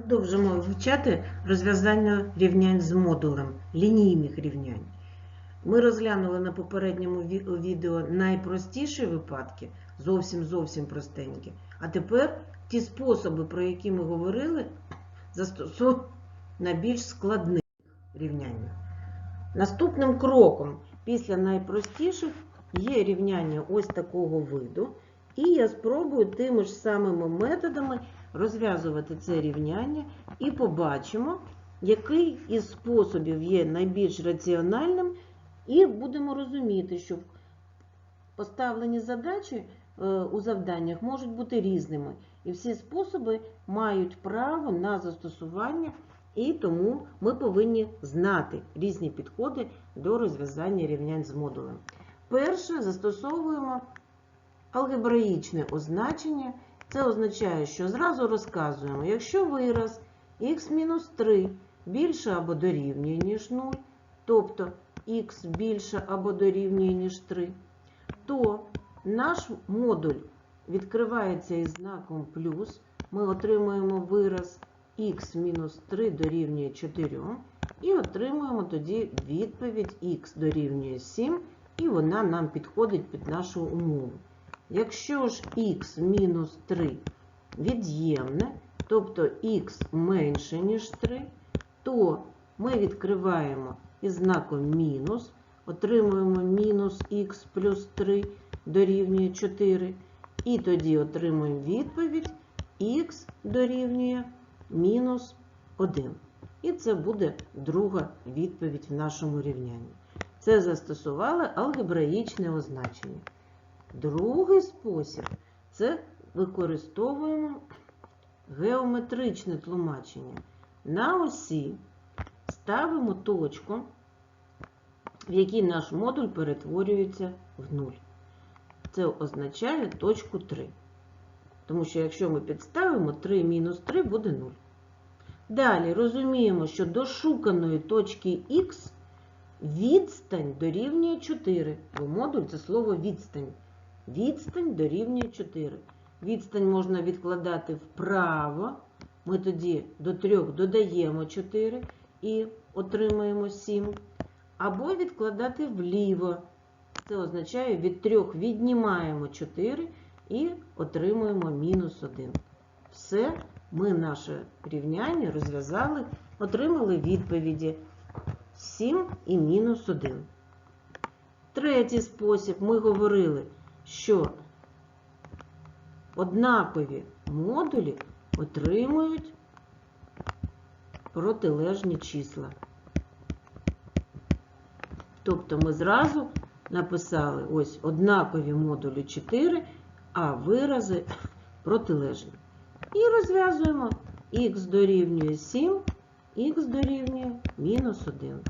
Продовжимо вивчати розв'язання рівнянь з модулем, лінійних рівнянь. Ми розглянули на попередньому відео найпростіші випадки, зовсім зовсім простенькі. А тепер ті способи, про які ми говорили, застосуємо на більш складних рівняннях. Наступним кроком після найпростіших є рівняння ось такого виду. І я спробую тими ж самими методами розв'язувати це рівняння і побачимо, який із способів є найбільш раціональним, і будемо розуміти, що поставлені задачі е, у завданнях можуть бути різними. І всі способи мають право на застосування, і тому ми повинні знати різні підходи до розв'язання рівнянь з модулем. Перше застосовуємо алгебраїчне означення. Це означає, що зразу розказуємо, якщо вираз х-3 більше або дорівнює, ніж 0, тобто х більше або дорівнює, ніж 3, то наш модуль відкривається із знаком плюс. Ми отримуємо вираз х-3 дорівнює 4 і отримуємо тоді відповідь х дорівнює 7, і вона нам підходить під нашу умову. Якщо ж х мінус 3 від'ємне, тобто х менше, ніж 3, то ми відкриваємо із знаком мінус, отримуємо мінус х плюс 3 дорівнює 4, і тоді отримуємо відповідь х дорівнює мінус 1. І це буде друга відповідь в нашому рівнянні. Це застосували алгебраїчне означення. Другий спосіб це використовуємо геометричне тлумачення. На осі ставимо точку, в якій наш модуль перетворюється в 0. Це означає точку 3. Тому що якщо ми підставимо 3 мінус 3 буде 0. Далі розуміємо, що до шуканої точки Х відстань дорівнює 4, бо модуль це слово відстань. Відстань дорівнює 4. Відстань можна відкладати вправо. Ми тоді до 3 додаємо 4 і отримаємо 7. Або відкладати вліво. Це означає від 3 віднімаємо 4 і отримуємо мінус 1. Все, ми наше рівняння розв'язали, отримали відповіді 7 і мінус 1. Третій спосіб ми говорили, що однакові модулі отримують протилежні числа. Тобто ми зразу написали ось однакові модулі 4, а вирази протилежні. І розв'язуємо х дорівнює 7, х дорівнює мінус 1.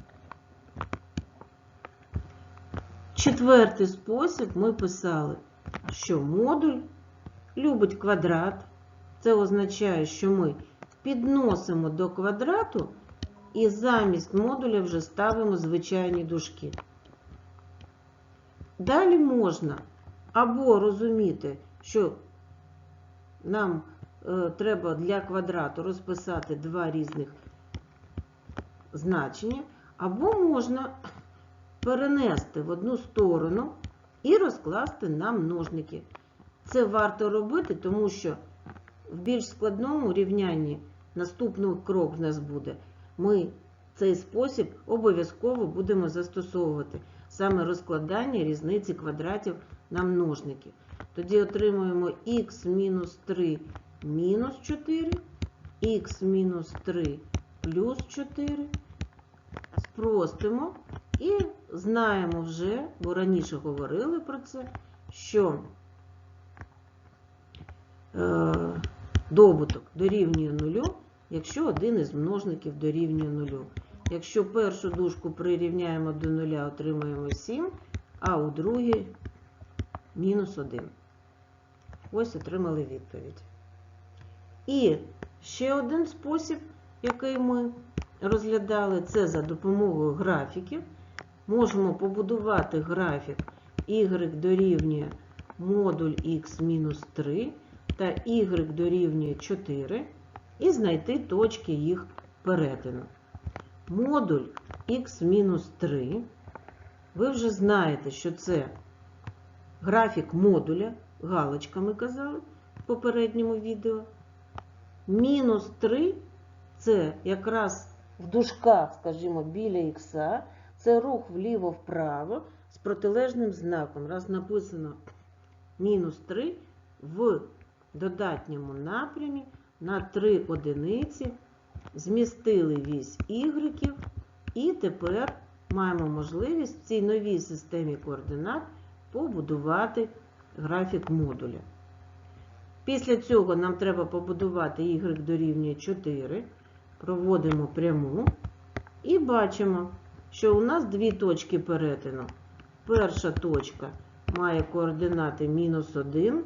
Четвертий спосіб ми писали, що модуль любить квадрат. Це означає, що ми підносимо до квадрату і замість модуля вже ставимо звичайні дужки. Далі можна або розуміти, що нам е, треба для квадрату розписати два різних значення, або можна перенести в одну сторону і розкласти на множники. Це варто робити, тому що в більш складному рівнянні наступний крок в нас буде. Ми цей спосіб обов'язково будемо застосовувати саме розкладання різниці квадратів на множники. Тоді отримуємо х мінус 3 мінус 4, х мінус 3 плюс 4. Спростимо і знаємо вже, бо раніше говорили про це, що е, добуток дорівнює нулю, якщо один із множників дорівнює нулю. Якщо першу дужку прирівняємо до нуля, отримаємо 7, а у другій мінус 1. Ось отримали відповідь. І ще один спосіб, який ми розглядали, це за допомогою графіків. Можемо побудувати графік y дорівнює модуль x мінус 3 та y дорівнює 4. і знайти точки їх перетину. Модуль х-3. Ви вже знаєте, що це графік модуля, галочками казали в попередньому відео. Мінус 3 це якраз в дужках, скажімо, біля х, це рух вліво-вправо з протилежним знаком. Раз написано мінус 3 в додатньому напрямі на 3 одиниці змістили вісь ігреків, і тепер маємо можливість в цій новій системі координат побудувати графік модуля. Після цього нам треба побудувати y дорівнює 4, проводимо пряму і бачимо, що у нас дві точки перетину. Перша точка має координати мінус 1,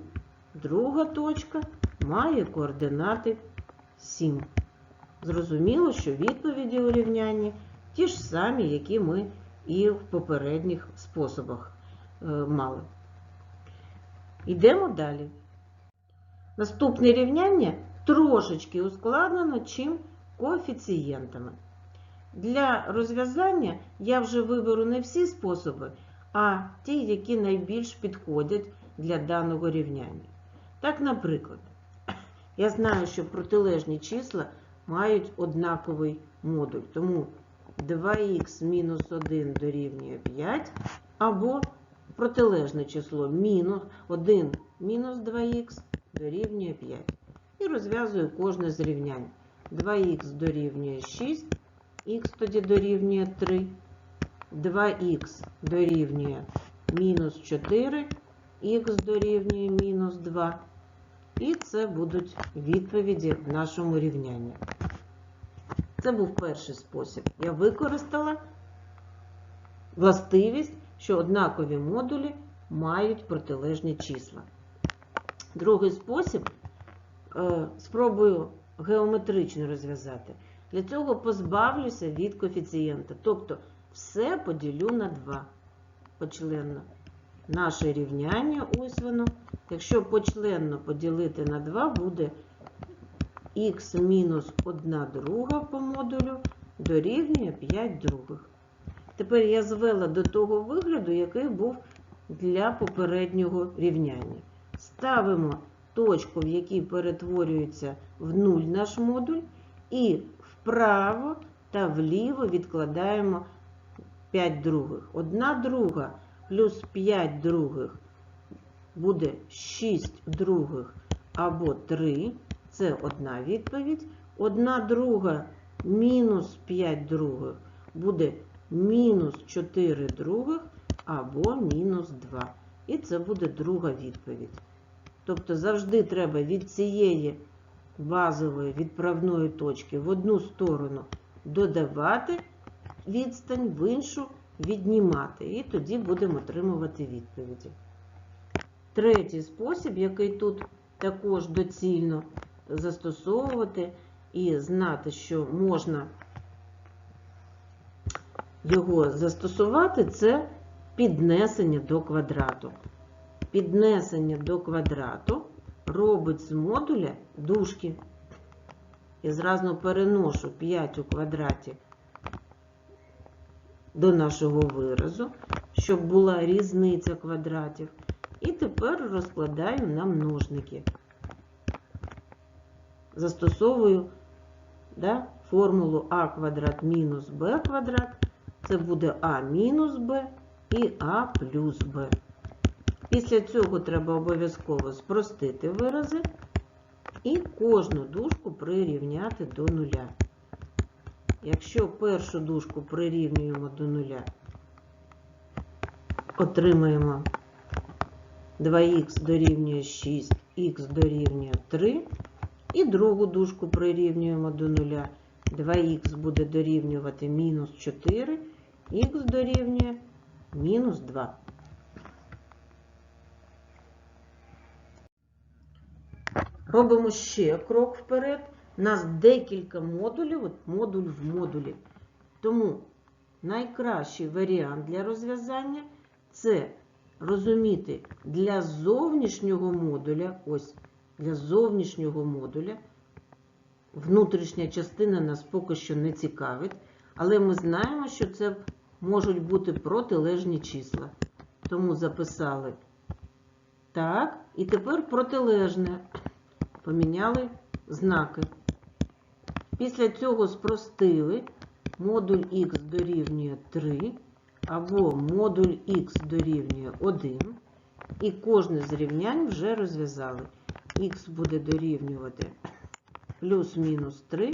друга точка має координати 7. Зрозуміло, що відповіді у рівнянні ті ж самі, які ми і в попередніх способах е, мали. Йдемо далі. Наступне рівняння трошечки ускладнено чим коефіцієнтами. Для розв'язання я вже виберу не всі способи, а ті, які найбільш підходять для даного рівняння. Так, наприклад, я знаю, що протилежні числа мають однаковий модуль, тому 2х мінус 1 дорівнює 5, або протилежне число мінус 1 мінус 2х дорівнює 5. І розв'язую кожне з рівнянь. 2х дорівнює 6, х тоді дорівнює 3, 2х дорівнює мінус 4, х дорівнює мінус 2. І це будуть відповіді в нашому рівнянні. Це був перший спосіб. Я використала властивість, що однакові модулі мають протилежні числа. Другий спосіб е, спробую геометрично розв'язати. Для цього позбавлюся від коефіцієнта. Тобто все поділю на 2 почленно. Наше рівняння, ось воно. Якщо почленно поділити на 2, буде х мінус 1 друга по модулю дорівнює 5 других. Тепер я звела до того вигляду, який був для попереднього рівняння. Ставимо точку, в якій перетворюється в 0 наш модуль, і вправо та вліво відкладаємо 5 других. 1 друга плюс 5 других буде 6 других або 3. Це одна відповідь. Одна друга мінус 5 других буде мінус 4 других або мінус 2. І це буде друга відповідь. Тобто завжди треба від цієї базової відправної точки в одну сторону додавати відстань, в іншу віднімати. І тоді будемо отримувати відповіді. Третій спосіб, який тут також доцільно застосовувати і знати, що можна його застосувати, це піднесення до квадрату. Піднесення до квадрату робить з модуля дужки. Я зразу переношу 5 у квадраті до нашого виразу, щоб була різниця квадратів. І тепер розкладаю на множники. Застосовую да, формулу а квадрат мінус b квадрат. Це буде а мінус b і а плюс b. Після цього треба обов'язково спростити вирази і кожну дужку прирівняти до нуля. Якщо першу дужку прирівнюємо до нуля, отримаємо 2х дорівнює 6, х дорівнює 3. І другу дужку прирівнюємо до нуля. 2х буде дорівнювати мінус 4, х дорівнює мінус 2. Робимо ще крок вперед. У нас декілька модулів, от модуль в модулі. Тому найкращий варіант для розв'язання це розуміти для зовнішнього модуля, ось для зовнішнього модуля, внутрішня частина нас поки що не цікавить, але ми знаємо, що це можуть бути протилежні числа. Тому записали так, і тепер протилежне. Поміняли знаки. Після цього спростили модуль х дорівнює 3 або модуль х дорівнює 1. І кожне з рівнянь вже розв'язали. х буде дорівнювати плюс-мінус 3,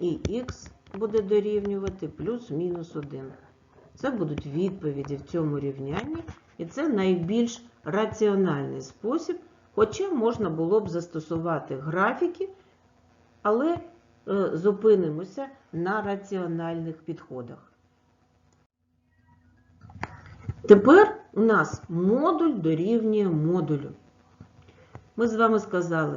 і х буде дорівнювати плюс-мінус 1. Це будуть відповіді в цьому рівнянні, і це найбільш раціональний спосіб, хоча можна було б застосувати графіки, але е, зупинимося на раціональних підходах. Тепер у нас модуль дорівнює модулю. Ми з вами сказали,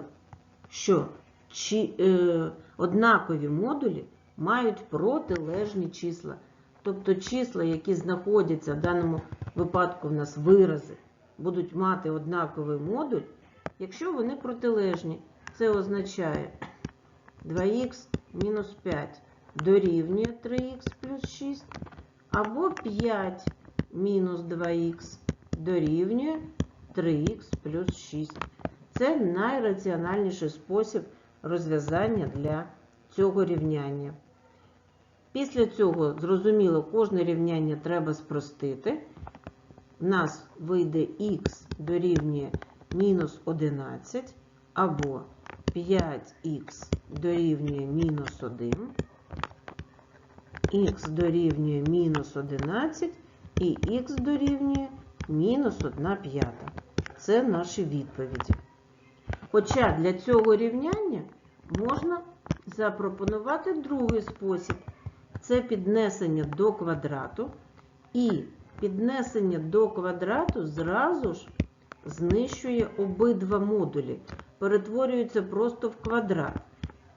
що чи, е, однакові модулі мають протилежні числа. Тобто числа, які знаходяться в даному випадку в нас вирази, будуть мати однаковий модуль, якщо вони протилежні. Це означає 2х мінус 5 дорівнює 3х плюс 6, або 5 мінус 2х дорівнює 3х плюс 6. Це найраціональніший спосіб розв'язання для цього рівняння. Після цього, зрозуміло, кожне рівняння треба спростити. У нас вийде х дорівнює мінус 11, або 5х дорівнює мінус 1, х дорівнює мінус 11 і х дорівнює мінус 1 п'ята. Це наші відповіді. Хоча для цього рівняння можна запропонувати другий спосіб. Це піднесення до квадрату. І піднесення до квадрату зразу ж знищує обидва модулі, перетворюється просто в квадрат.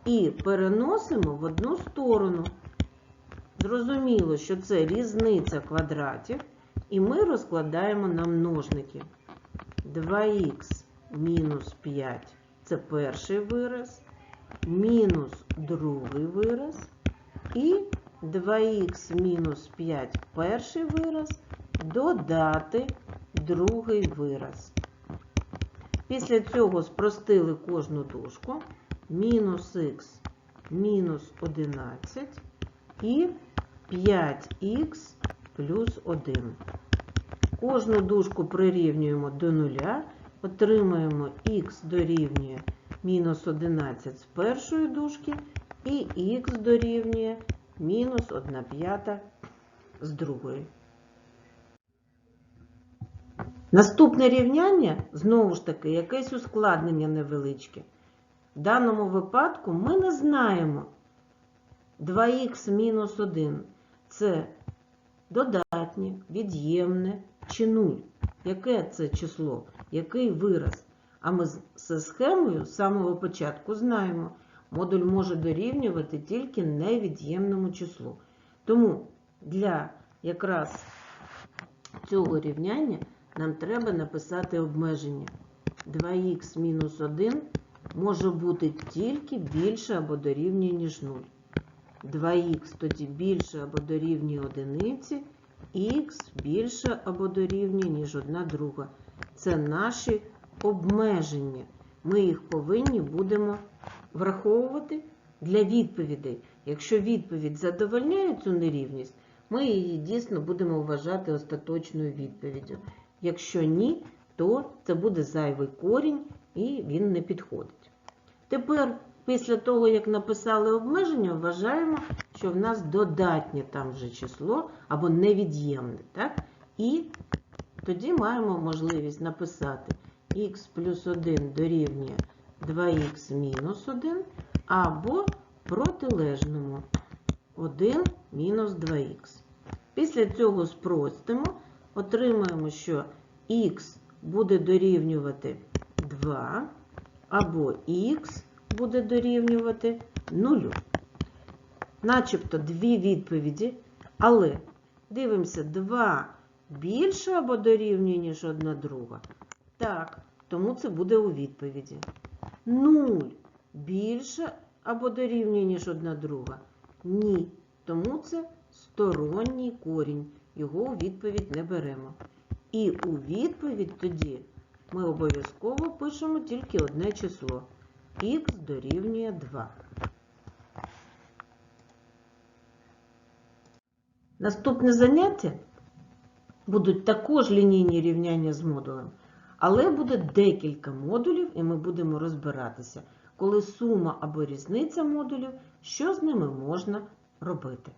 І переносимо в одну сторону. Зрозуміло, що це різниця квадратів, і ми розкладаємо на множники. 2х мінус 5 це перший вираз, мінус другий вираз, і 2х мінус 5 перший вираз, додати другий вираз. Після цього спростили кожну дужку. Мінус х мінус 11 і 5х плюс 1. Кожну дужку прирівнюємо до нуля, отримаємо х дорівнює мінус 11 з першої дужки і х дорівнює мінус 1 п'ята з другої. Наступне рівняння, знову ж таки, якесь ускладнення невеличке. В даному випадку ми не знаємо 2х мінус 1 це додатнє, від'ємне чи 0. Яке це число? Який вираз? А ми з схемою з самого початку знаємо, модуль може дорівнювати тільки невід'ємному числу. Тому для якраз цього рівняння нам треба написати обмеження. 2х мінус 1 може бути тільки більше або дорівнює, ніж 0. 2х тоді більше або дорівнює одиниці, х більше або дорівнює, ніж 1 друга. Це наші обмеження. Ми їх повинні будемо враховувати для відповідей. Якщо відповідь задовольняє цю нерівність, ми її дійсно будемо вважати остаточною відповіддю. Якщо ні, то це буде зайвий корінь і він не підходить. Тепер, після того, як написали обмеження, вважаємо, що в нас додатнє там вже число або невід'ємне. Так? І тоді маємо можливість написати х плюс 1 дорівнює 2х мінус 1 або протилежному 1 мінус 2х. Після цього спростимо, отримаємо, що х буде дорівнювати 2, або х буде дорівнювати 0. Начебто дві відповіді, але дивимося, 2 більше або дорівнює, ніж одна друга. Так, тому це буде у відповіді. 0 більше або дорівнює, ніж одна друга? Ні. Тому це сторонній корінь. Його у відповідь не беремо. І у відповідь тоді ми обов'язково пишемо тільки одне число. Х дорівнює 2. Наступне заняття будуть також лінійні рівняння з модулем, але буде декілька модулів, і ми будемо розбиратися, коли сума або різниця модулів, що з ними можна робити.